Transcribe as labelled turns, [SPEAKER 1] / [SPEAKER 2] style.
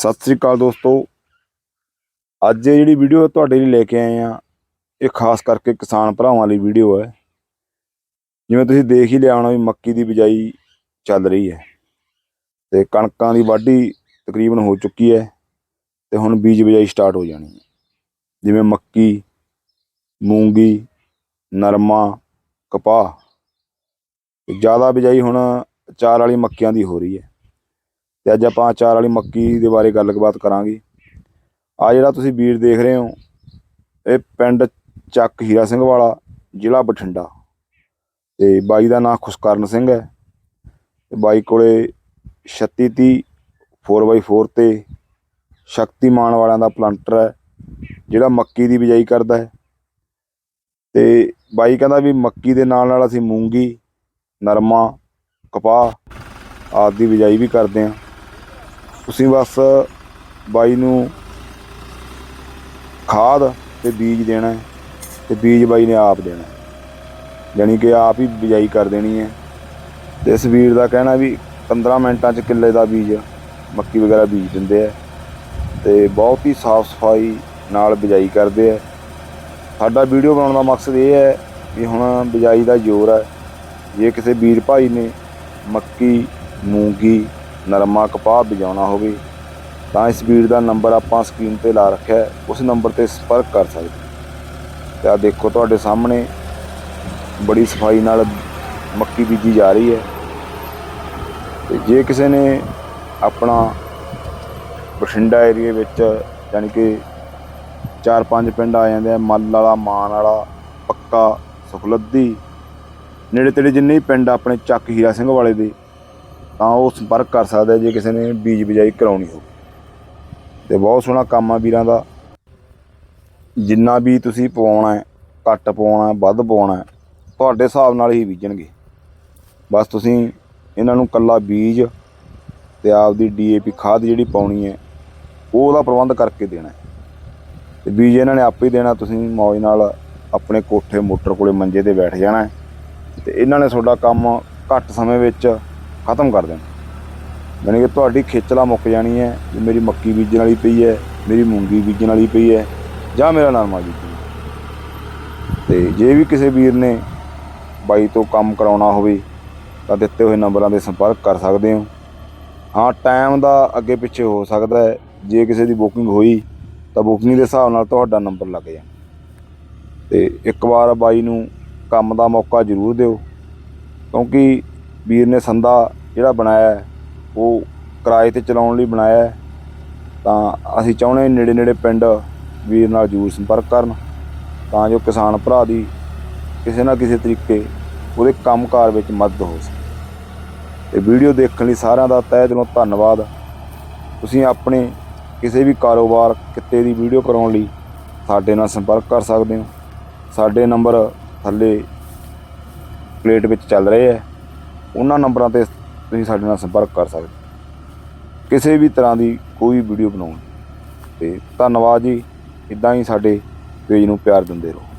[SPEAKER 1] ਸਤਿ ਸ੍ਰੀ ਅਕਾਲ ਦੋਸਤੋ। ਅੱਜ ਇਹ ਜਿਹੜੀ ਵੀਡੀਓ ਤੁਹਾਡੇ ਲਈ ਲੈ ਕੇ ਆਏ ਆ ਇਹ ਖਾਸ ਕਰਕੇ ਕਿਸਾਨ ਭਰਾਵਾਂ ਲਈ ਵੀਡੀਓ ਹੈ। ਜਿਵੇਂ ਤੁਸੀਂ ਦੇਖ ਹੀ ਲਿਆ ਹੋਣਾ ਵੀ ਮੱਕੀ ਦੀ ਬਿਜਾਈ ਚੱਲ ਰਹੀ ਹੈ। ਤੇ ਕਣਕਾਂ ਦੀ ਵਾਢੀ ਤਕਰੀਬਨ ਹੋ ਚੁੱਕੀ ਹੈ ਤੇ ਹੁਣ ਬੀਜ ਬਿਜਾਈ ਸਟਾਰਟ ਹੋ ਜਾਣੀ ਹੈ। ਜਿਵੇਂ ਮੱਕੀ, ਮੂੰਗੀ, ਨਰਮਾ, ਕਪਾਹ। ਜ਼ਿਆਦਾ ਬਿਜਾਈ ਹੁਣ ਚਾਰ ਵਾਲੀ ਮੱਕੀਆਂ ਦੀ ਹੋ ਰਹੀ ਹੈ। ਤੇ ਅੱਜ ਆਪਾਂ ਚਾਰ ਵਾਲੀ ਮੱਕੀ ਦੇ ਬਾਰੇ ਗੱਲਬਾਤ ਕਰਾਂਗੇ। ਆ ਜਿਹੜਾ ਤੁਸੀਂ ਵੀਰ ਦੇਖ ਰਹੇ ਹੋ, ਇਹ ਪਿੰਡ ਚੱਕ ਹੀਰਾ ਸਿੰਘ ਵਾਲਾ, ਜ਼ਿਲ੍ਹਾ ਬਠਿੰਡਾ। ਤੇ ਬਾਈ ਦਾ ਨਾਮ ਖੁਸ਼ਕਰਨ ਸਿੰਘ ਹੈ। ਤੇ ਬਾਈ ਕੋਲੇ 3630 4x4 ਤੇ ਸ਼ਕਤੀਮਾਨ ਵਾਲਿਆਂ ਦਾ ਪਲਾਂਟਰ ਹੈ, ਜਿਹੜਾ ਮੱਕੀ ਦੀ ਬਿਜਾਈ ਕਰਦਾ ਹੈ। ਤੇ ਬਾਈ ਕਹਿੰਦਾ ਵੀ ਮੱਕੀ ਦੇ ਨਾਲ ਨਾਲ ਅਸੀਂ ਮੂੰਗੀ, ਨਰਮਾ, ਕਪਾਹ ਆਦਿ ਦੀ ਬਿਜਾਈ ਵੀ ਕਰਦੇ ਹਾਂ। ਤੁਸੀਂ ਬਸ ਬਾਈ ਨੂੰ ਖਾਦ ਤੇ ਬੀਜ ਦੇਣਾ ਹੈ ਤੇ ਬੀਜ ਬਾਈ ਨੇ ਆਪ ਦੇਣਾ ਹੈ। ਜਾਣੀ ਕਿ ਆਪ ਹੀ ਬਿਜਾਈ ਕਰ ਦੇਣੀ ਹੈ। ਤੇ ਇਸ ਵੀਰ ਦਾ ਕਹਿਣਾ ਵੀ 15 ਮਿੰਟਾਂ 'ਚ ਕਿੱਲੇ ਦਾ ਬੀਜ, ਮੱਕੀ ਵਗੈਰਾ ਬੀਜ ਦਿੰਦੇ ਆ ਤੇ ਬਹੁਤ ਹੀ ਸਾਫ਼ ਸਫ਼ਾਈ ਨਾਲ ਬਿਜਾਈ ਕਰਦੇ ਆ ਸਾਡਾ ਵੀਡੀਓ ਬਣਾਉਣ ਦਾ ਮਕਸਦ ਇਹ ਹੈ ਵੀ ਹੁਣ ਬਿਜਾਈ ਦਾ ਜ਼ੋਰ ਹੈ। ਜੇ ਕਿਸੇ ਵੀਰ ਭਾਈ ਨੇ ਮੱਕੀ, ਮੂੰਗੀ ਨਰਮਾ ਕਪਾਹ ਬਿਜਾਉਣਾ ਹੋਵੇ, ਤਾਂ ਇਸ ਵੀਰ ਦਾ ਨੰਬਰ ਆਪਾਂ ਸਕਰੀਨ ਤੇ ਲਾ ਰੱਖਿਆ ਹੈ, ਉਸ ਨੰਬਰ ਤੇ ਸੰਪਰਕ ਕਰ ਸਕਦੇ ਹੋ। ਤੇ ਆ ਦੇਖੋ ਤੁਹਾਡੇ ਸਾਹਮਣੇ ਬੜੀ ਸਫ਼ਾਈ ਨਾਲ ਮੱਕੀ ਬੀਜੀ ਜਾ ਰਹੀ ਹੈ ਤੇ ਜੇ ਕਿਸੇ ਨੇ ਆਪਣਾ ਬਠਿੰਡਾ ਏਰੀਏ ਵਿੱਚ ਯਾਨੀ ਕਿ ਚਾਰ ਪੰਜ ਪਿੰਡ ਆ ਜਾਂਦੇ ਆ, ਮੱਲ ਵਾਲਾ, ਮਾਨ ਵਾਲਾ, ਪੱਕਾ ਸੁਖਲੱਦੀ ਨੇੜੇ ਤੇੜੇ ਜਿੰਨੇ ਵੀ ਪਿੰਡ ਆਪਣੇ ਚੱਕ ਹੀਰਾ ਸਿੰਘ ਵਾਲੇ ਦੇ ਤਾਂ ਉਹ ਸੰਪਰਕ ਕਰ ਸਕਦਾ ਜੇ ਕਿਸੇ ਨੇ ਬੀਜ ਬਿਜਾਈ ਕਰਾਉਣੀ ਹੋਵੇ। ਤੇ ਬਹੁਤ ਸੋਹਣਾ ਕੰਮ ਆ ਵੀਰਾਂ ਦਾ। ਜਿੰਨਾ ਵੀ ਤੁਸੀਂ ਪਵਾਉਣਾ ਹੈ, ਘੱਟ ਪਵਾਉਣਾ ਵੱਧ ਪਵਾਉਣਾ ਤੁਹਾਡੇ ਹਿਸਾਬ ਨਾਲ ਹੀ ਬੀਜਣਗੇ। ਬਸ ਤੁਸੀਂ ਇਹਨਾਂ ਨੂੰ ਕੱਲਾ ਬੀਜ ਤੇ ਆਪਦੀ ਡੀਏਪੀ ਖਾਦ ਜਿਹੜੀ ਪਾਉਣੀ ਹੈ ਉਹ ਉਹਦਾ ਪ੍ਰਬੰਧ ਕਰਕੇ ਦੇਣਾ ਹੈ। ਤੇ ਬੀਜ ਇਹਨਾਂ ਨੇ ਆਪੇ ਦੇਣਾ, ਤੁਸੀਂ ਮੌਜ ਨਾਲ ਆਪਣੇ ਕੋਠੇ ਮੋਟਰ ਕੋਲੇ ਮੰਜੇ ਤੇ ਬੈਠ ਜਾਣਾ ਹੈ। ਤੇ ਇਹਨਾਂ ਨੇ ਤੁਹਾਡਾ ਕੰਮ ਘੱਟ ਸਮੇਂ ਵਿੱਚ ਖਤਮ ਕਰ ਦੇਣਾ। ਯਾਨੀ ਕਿ ਤੁਹਾਡੀ ਖੇਚਲਾ ਮੁੱਕ ਜਾਣੀ ਹੈ ਜੇ ਮੇਰੀ ਮੱਕੀ ਬੀਜਣ ਵਾਲੀ ਪਈ ਹੈ, ਮੇਰੀ ਮੂੰਗੀ ਬੀਜਣ ਵਾਲੀ ਪਈ ਹੈ, ਜਾਂ ਮੇਰਾ ਨਰਮਾ ਬੀਜਣ ਤੇ ਜੇ ਵੀ ਕਿਸੇ ਵੀਰ ਨੇ ਬਾਈ ਤੋਂ ਕੰਮ ਕਰਾਉਣਾ ਹੋਵੇ, ਤਾਂ ਦਿੱਤੇ ਹੋਏ ਨੰਬਰਾਂ 'ਤੇ ਸੰਪਰਕ ਕਰ ਸਕਦੇ ਹੋ। ਹਾਂ, ਟਾਈਮ ਦਾ ਅੱਗੇ ਪਿੱਛੇ ਹੋ ਸਕਦਾ ਹੈ। ਜੇ ਕਿਸੇ ਦੀ ਬੁਕਿੰਗ ਹੋਈ, ਤਾਂ ਬੁਕਿੰਗ ਦੇ ਹਿਸਾਬ ਨਾਲ ਤੁਹਾਡਾ ਨੰਬਰ ਲੱਗ ਜਾਣਾ ਤੇ ਇੱਕ ਵਾਰ ਬਾਈ ਨੂੰ ਕੰਮ ਦਾ ਮੌਕਾ ਜ਼ਰੂਰ ਦਿਓ, ਕਿਉਂਕਿ ਵੀਰ ਨੇ ਸੰਦਾ ਜਿਹੜਾ ਬਣਾਇਆ ਉਹ ਕਿਰਾਏ ਤੇ ਚਲਾਉਣ ਲਈ ਬਣਾਇਆ ਤਾਂ ਅਸੀਂ ਚਾਹੁੰਦੇ ਨੇੜੇ ਨੇੜੇ ਪਿੰਡ ਵੀਰ ਨਾਲ ਜ਼ਰੂਰ ਸੰਪਰਕ ਕਰਨ, ਤਾਂ ਜੋ ਕਿਸਾਨ ਭਰਾ ਦੀ ਕਿਸੇ ਨਾ ਕਿਸੇ ਤਰੀਕੇ ਉਹਦੇ ਕੰਮਕਾਰ ਵਿੱਚ ਮਦਦ ਹੋ ਸਕੇ। ਤੇ ਵੀਡੀਓ ਦੇਖਣ ਲਈ ਸਾਰਿਆਂ ਦਾ ਤਹਿ ਦਿਲੋਂ ਧੰਨਵਾਦ। ਤੁਸੀਂ ਆਪਣੇ ਕਿਸੇ ਵੀ ਕਾਰੋਬਾਰ ਕਿੱਤੇ ਦੀ ਵੀਡੀਓ ਕਰਾਉਣ ਲਈ ਸਾਡੇ ਨਾਲ ਸੰਪਰਕ ਕਰ ਸਕਦੇ ਹੋ। ਸਾਡੇ ਨੰਬਰ ਥੱਲੇ ਪਲੇਟ ਵਿੱਚ ਚੱਲ ਰਹੇ ਹੈ। ਉਹਨਾਂ ਨੰਬਰਾਂ ਤੇ ਤੁਸੀਂ ਸਾਡੇ ਨਾਲ ਸੰਪਰਕ ਕਰ ਸਕਦੇ ਕਿਸੇ ਵੀ ਤਰ੍ਹਾਂ ਦੀ ਕੋਈ ਵੀਡੀਓ ਬਣਾਉਣ ਤੇ ਧੰਨਵਾਦ ਜੀ। ਇਦਾਂ ਹੀ ਸਾਡੇ ਪੇਜ ਨੂੰ ਪਿਆਰ ਦਿੰਦੇ ਰਹੋ।